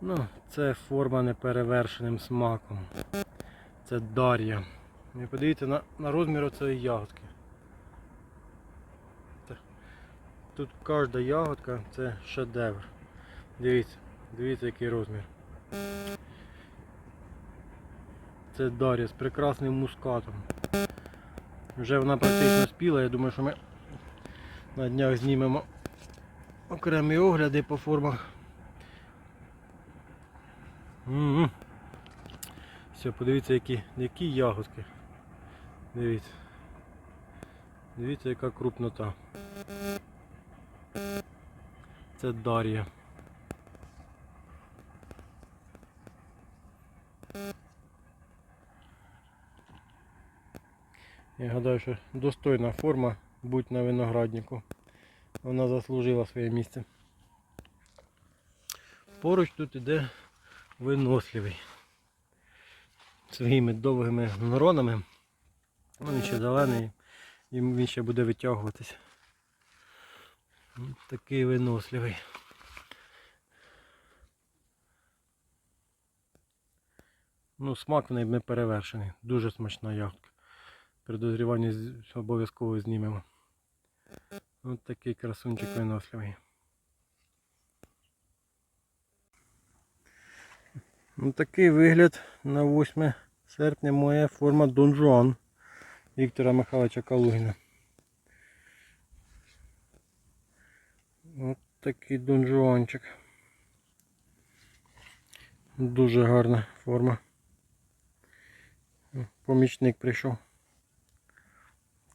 Ну, це форма неперевершеним смаком. Це Дар'я. І подивіться на, на розмір цієї ягодки. Тут кожна ягодка це шедевр. Дивіться, дивіться який розмір. Це Дар'я з прекрасним мускатом. Вже вона практично спіла, я думаю, що ми на днях знімемо окремі огляди по формах. М-м. Все, подивіться, які, які ягодки. Дивіться. Дивіться, яка крупнота. Це Дар'я. Я гадаю, що достойна форма будь на винограднику. Вона заслужила своє місце. Поруч тут іде виносливий. Своїми довгими гронами. Ну, Він ще зелений і він ще буде витягуватись. Такий виносливий. Ну, смак в неї не перевершений. Дуже смачна ягодка. При дозріванні обов'язково знімемо. Ось такий красунчик виносливий. Ну, такий вигляд на 8 серпня моя форма Дон Віктора Михайловича Калугіна. Ось такий Дон. Дуже гарна форма. Помічник прийшов.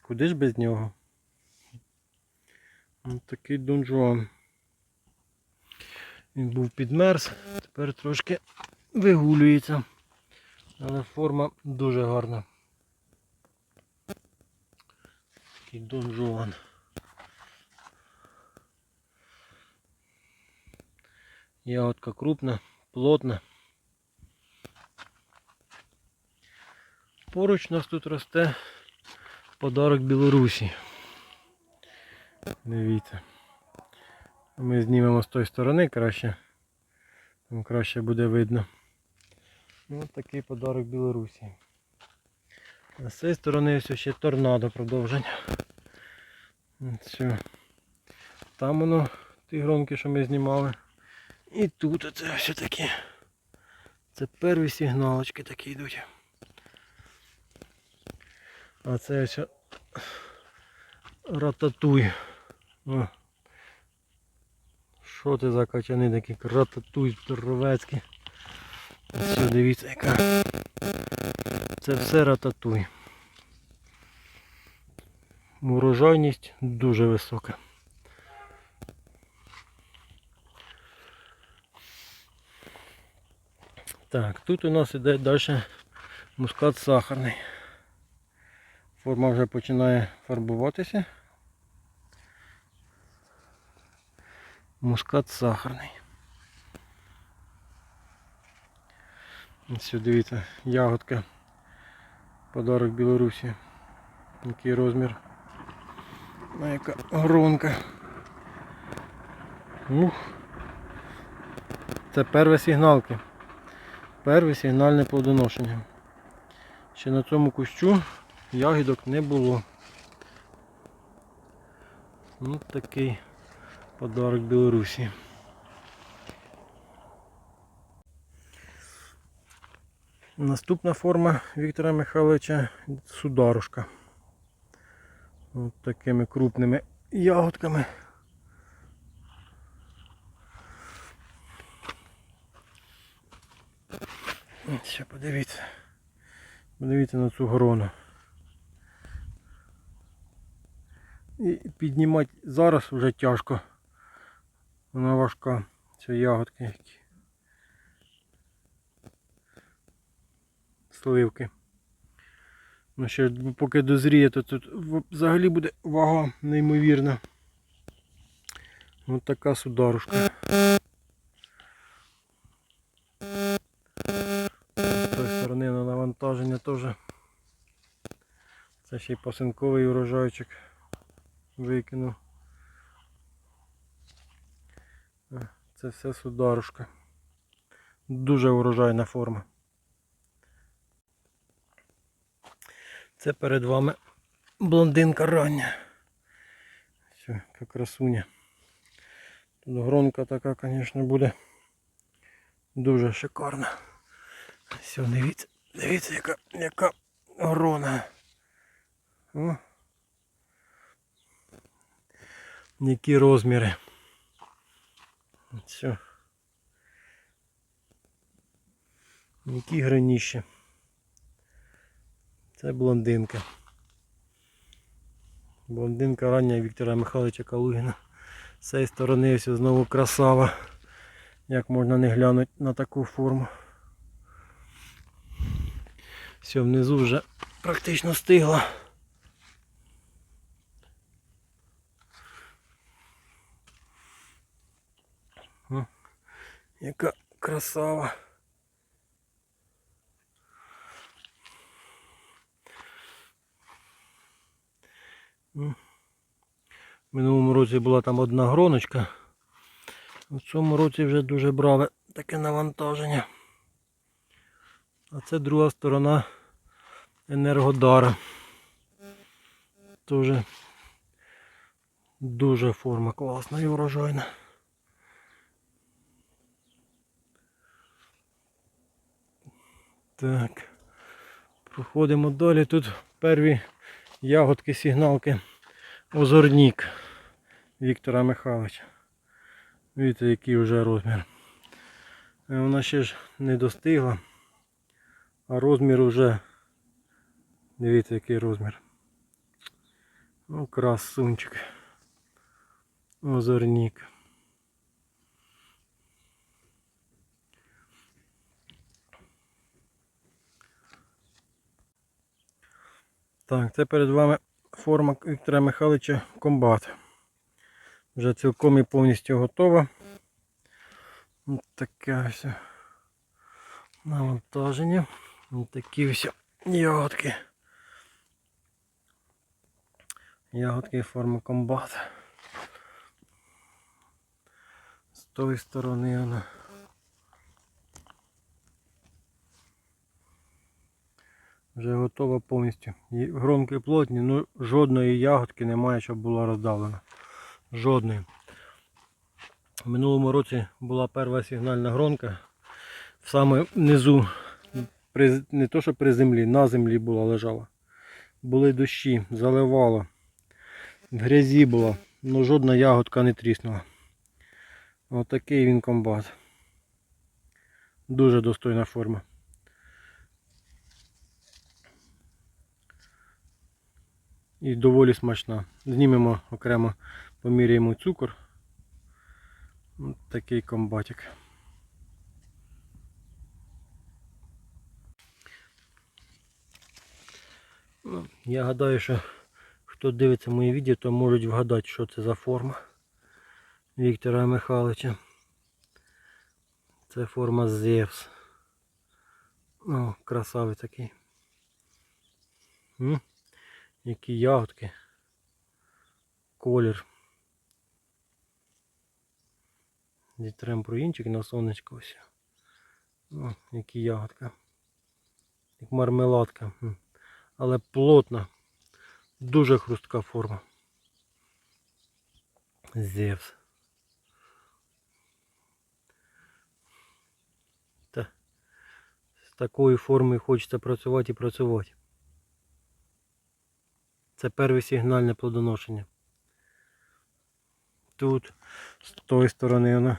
Куди ж без нього? Ось такий Дон. Він був підмерз, тепер трошки вигулюється. Але форма дуже гарна. Такий Дон. Ягодка крупна, плотна. Поруч у нас тут росте подарок Білорусі. Дивіться. Ми знімемо з тої сторони краще. Там краще буде видно. Ну, такий подарок Білорусі. А з цієї сторони ось ще торнадо продовження. Все. Там воно ті гронки, що ми знімали. І тут оце все таке. Це перві сигналочки такі йдуть. А це ось рататуй. О. Що це за качани такі рататуй здоровецькі. Все, дивіться яка. Це все рататуй. Урожайність дуже висока. Так, тут у нас іде далі мускат сахарний. Форма вже починає фарбуватися. Мускат сахарний. Ось дивіться, ягодка. Подарок Білорусі. Який розмір. А яка гронка. Ух. Це перві сигналки. Перве сигнальне плодоношення. Ще на цьому кущу ягідок не було. Ось такий подарок Білорусі. Наступна форма Віктора Михайловича сударушка. Ось такими крупними ягодками. От Ще подивіться. Подивіться на цю грону. І піднімати зараз вже тяжко. Вона важка. Це ягодки. Сливки. Ну ще поки дозріє, то тут взагалі буде вага неймовірна. Ось така сударушка. З тої сторони на навантаження теж. Це ще й пасинковий урожайчик викинув. Це все сударушка. Дуже урожайна форма. Це перед вами блондинка рання. Все, яка красуня. Тут гронка така, звісно, буде дуже шикарна. Все, дивіться, дивіться, яка, яка грона. О. Які розміри. Все. Які граніші. Це блондинка. Блондинка рання Віктора Михайловича Калугіна. З цієї сторони ось знову красава. Як можна не глянути на таку форму. Все, внизу вже практично стигла. Яка красава. В минулому році була там одна гроночка. В цьому році вже дуже браве таке навантаження. А це друга сторона енергодара. Тоже дуже форма класна і урожайна. Так. Проходимо далі. Тут перві ягодки, сигналки. Озорнік Віктора Михайловича. Видите, який вже розмір. Е, Вона ще ж не достигла, а розмір вже, дивіться, який розмір. Ну, красунчик. Озорнік. Так, це перед вами форма Віктора Михайловича комбат. Вже цілком і повністю готова. Ось таке ось навантаження. Ось такі ось ягодки. Ягодки форми комбат. З тої сторони вона. Вже готова повністю. Громки плотні, ну жодної ягодки немає, щоб була роздавлена. Жодної. В минулому році була перша сигнальна гронка. Саме внизу, при, не то що при землі, на землі була лежала. Були дощі, заливало. В грязі була, але жодна ягодка не тріснула. Отакий він комбат. Дуже достойна форма. І доволі смачна. Знімемо окремо, поміряємо цукор. Такий комбатик. Ну, Я гадаю, що хто дивиться мої відео, то можуть вгадати, що це за форма Віктора Михайловича. Це форма Зевс. О, красавий такий. М? Які ягодки. Колір. Зітрем проінчик на сонечко ось. О, які ягодка. Як мармеладка. Але плотна. Дуже хрустка форма. Зевс. Та з такою формою хочеться працювати і працювати. Це перше сигнальне плодоношення. Тут, з тої сторони вона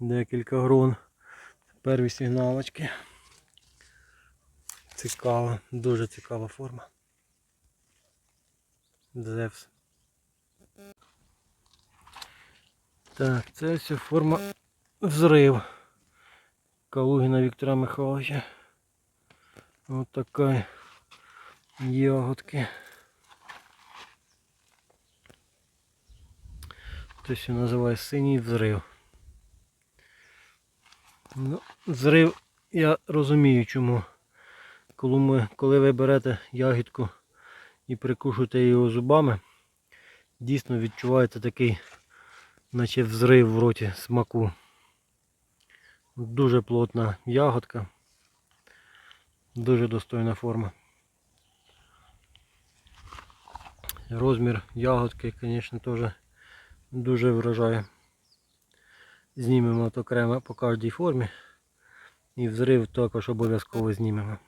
декілька грон. Перві сигналочки. Цікава, дуже цікава форма. Зевс. Так, це все форма взрив. Калугіна Віктора Михайловича. Ось така ягодки. Це все називає синій взрив. Ну, взрив я розумію чому. Коли, ми, коли ви берете ягідку і прикушуєте його зубами, дійсно відчувається такий, наче взрив в роті смаку. Дуже плотна ягодка. Дуже достойна форма. Розмір ягодки, звісно, теж дуже вражає. Знімемо от окремо по кожній формі. І взрив також обов'язково знімемо.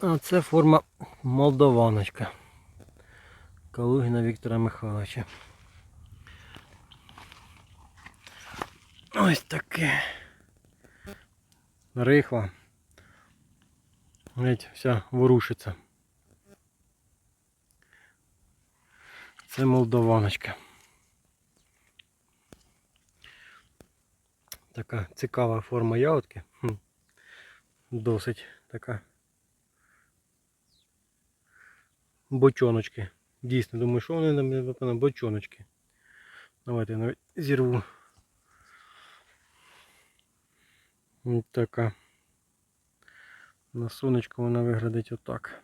А це форма молдованочка. Калугіна Віктора Михайловича. Ось таке. Рихла. Геть вся ворушиться. Це молдованочка. Така цікава форма ягодки. Досить така. Бочоночки. Дійсно, думаю, що вони там напевно, бочоночки. Давайте я навіть зірву. Ось така. На сонечку вона виглядить отак.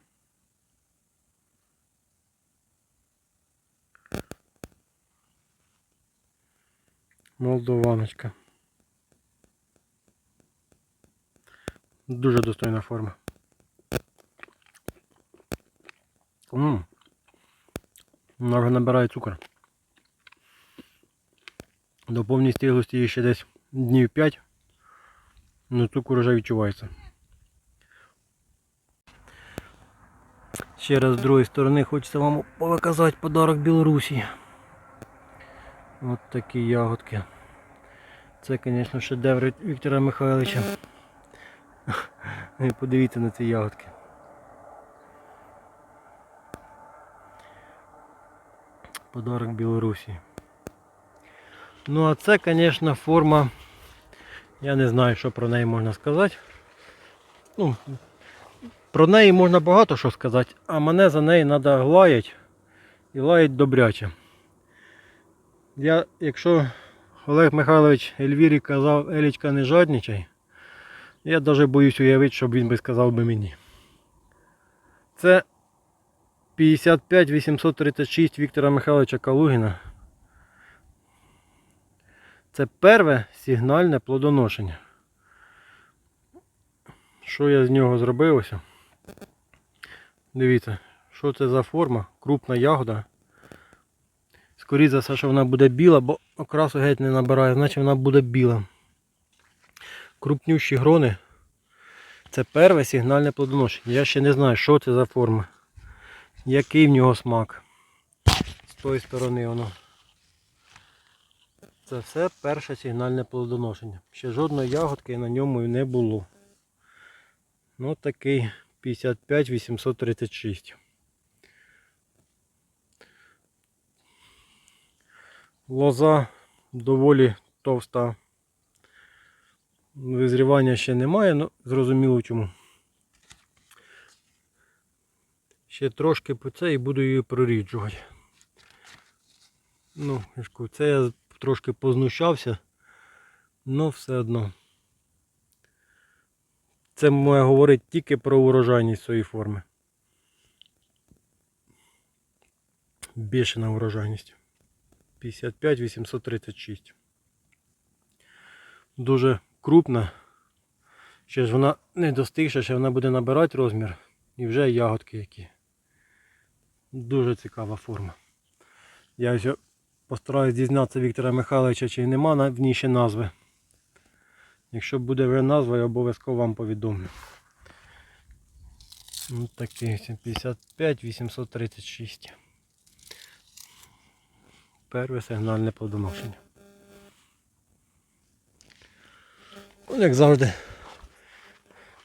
Молдованочка. Дуже достойна форма. Ммм. Вона вже набирає цукор. До повній стиглості їй ще десь днів 5. Ну цукор вже відчувається. Ще раз з другої сторони хочеться вам показати подарок Білорусі. От такі ягодки. Це, звісно, шедевр Віктора Михайловича. І Подивіться на ці ягодки. Подарок Білорусі. Ну а це, звісно, форма. Я не знаю, що про неї можна сказати. Ну, про неї можна багато що сказати, а мене за неї треба лаять і лаять добряче. Я, якщо Олег Михайлович Ельвірі казав, Елічка не жадничай, я навіть боюсь уявити, щоб він би сказав би мені. Це 55 836 Віктора Михайловича Калугіна. Це перше сигнальне плодоношення. Що я з нього зробив ось? Дивіться, що це за форма, крупна ягода. Скоріше за все, що вона буде біла, бо окрасу геть не набирає, значить вона буде біла. Крупнющі грони. Це перше сигнальне плодоношення. Я ще не знаю, що це за форма. Який в нього смак. З тої сторони воно. Це все перше сигнальне плодоношення. Ще жодної ягодки на ньому і не було. Ну такий 55 836. Лоза доволі товста. Визрівання ще немає, але зрозуміло чому. Ще трошки по це і буду її проріджувати. Ну, це я трошки познущався, але все одно. Це має говорити тільки про урожайність цієї форми. Бішена урожайність. 55 836. Дуже крупна. Ще ж вона не достигша, ще вона буде набирати розмір. І вже ягодки які. Дуже цікава форма. Я ось постараюсь дізнатися Віктора Михайловича, чи нема в ній ще назви. Якщо буде вже назва, я обов'язково вам повідомлю. Ось такий ось 55 836. Перше сигнальне плодоношення. Ну, як завжди,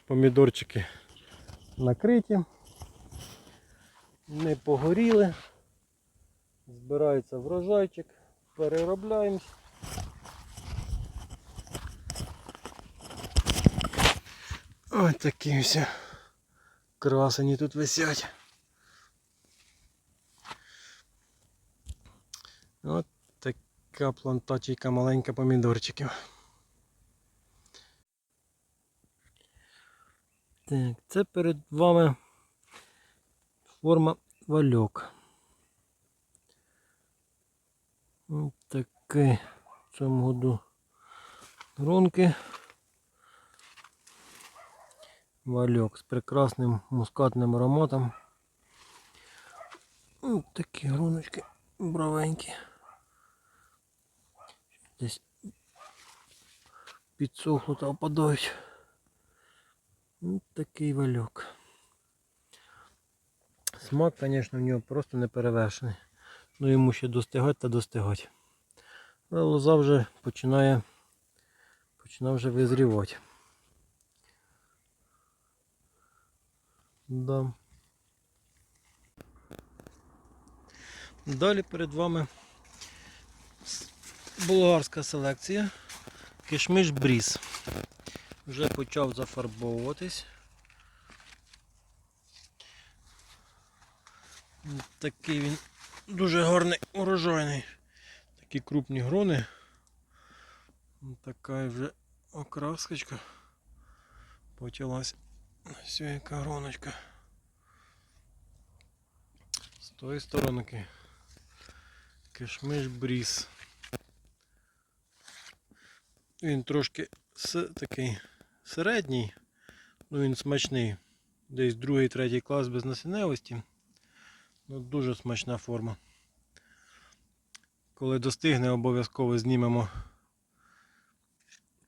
помідорчики накриті, не погоріли, збирається врожайчик, переробляємось. Ось такі ось красені тут висять. От така плантаційка маленька помідорчиків. Так, це перед вами форма вальок. Ось такий в цьому году гронки. Вальок з прекрасним мускатним ароматом. Ось такі гроночки бровенькі. Десь підсохло та опадають. Ось такий вальок. Смак, звісно, в нього просто не перевершений. Ну йому ще достигати та достигати. Але лоза вже починає, починає вже визрівати. Да. Далі перед вами болгарська селекція. Кишмиш бріз. Вже почав зафарбовуватись. Такий він дуже гарний урожайний. Такі крупні грони. Така вже окраскочка почалась. Ось яка гроночка. З тої сторонки. Кишмиш бріз. Він трошки такий середній, ну він смачний. Десь другий, третій клас без насінневості. Ну, дуже смачна форма. Коли достигне, обов'язково знімемо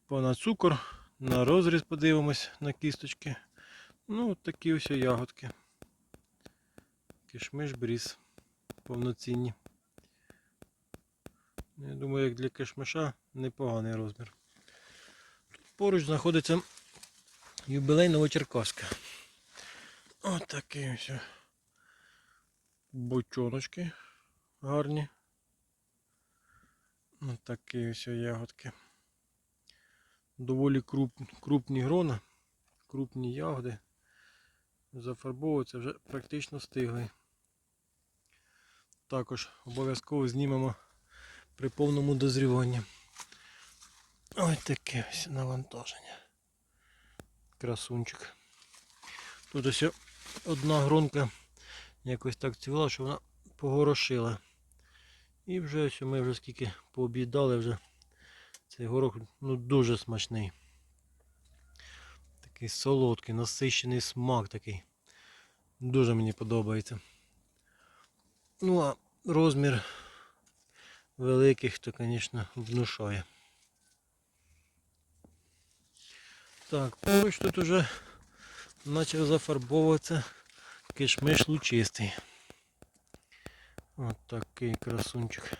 понад цукор, на розріз подивимось на кісточки. Ну, от такі ось ягодки. Кишмиш бріз. Повноцінні. Я думаю, як для кишмиша непоганий розмір. Тут поруч знаходиться юбілей Новочеркаська. Ось такі ось бочоночки гарні. Ось такі ось ягодки. Доволі круп, крупні грона, крупні ягоди. Зафарбовуються вже практично стигли. Також обов'язково знімемо при повному дозріванні. Ось таке ось навантаження. Красунчик. Тут ось одна гронка якось так цвіла, що вона погорошила. І вже ось ми вже скільки пооб'їдали вже. Цей горох ну, дуже смачний. Такий солодкий, насищений смак такий. Дуже мені подобається. Ну а розмір великих, то, звісно, внушає. Так, поруч тут уже почав зафарбовуватися кишмиш лучистий. От такий красунчик.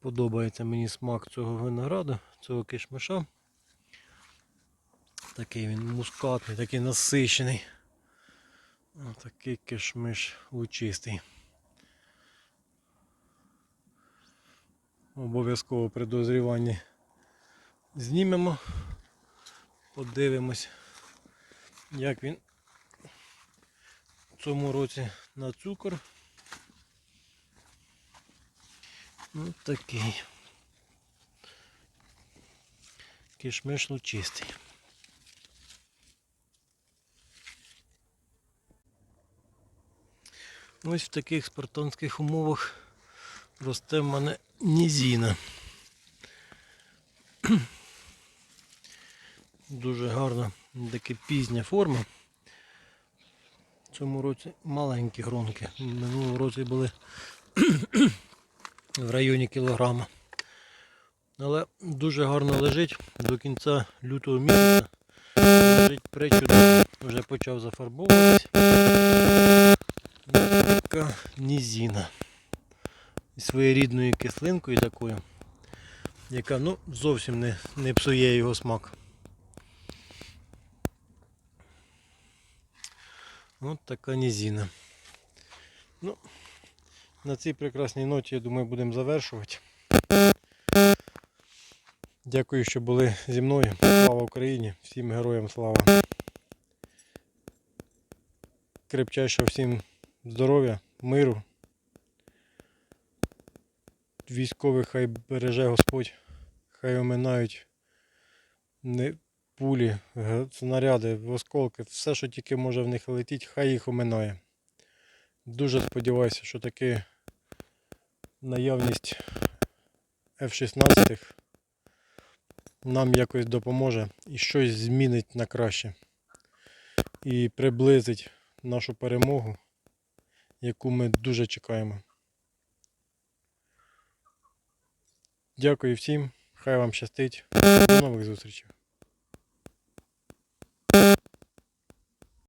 Подобається мені смак цього винограду, цього кишмиша. Такий він мускатний, такий насичений. Отакий кишмиш лучистий. Обов'язково при дозріванні знімемо, подивимось, як він в цьому році на цукор. Ось такий. Кишмиш лучистий. Ось в таких спартанських умовах росте в мене нізіна. Дуже гарна, така пізня форма. В цьому році маленькі гронки. Минулого році були в районі кілограма. Але дуже гарно лежить до кінця лютого місяця. Лежить причудово. Вже почав зафарбовуватись. Така нізіна. Своєрідною кислинкою такою, яка ну, зовсім не, не псує його смак. От така нізіна. Ну, на цій прекрасній ноті, я думаю, будемо завершувати. Дякую, що були зі мною. Слава Україні! Всім героям слава! Крепчайшого всім здоров'я, миру. Військових хай береже Господь, хай оминають не пулі, снаряди, осколки, все, що тільки може в них летіть, хай їх оминає. Дуже сподіваюся, що таки наявність F-16 нам якось допоможе і щось змінить на краще. І приблизить нашу перемогу, яку ми дуже чекаємо. Дякую всім, хай вам щастить. До нових зустрічей.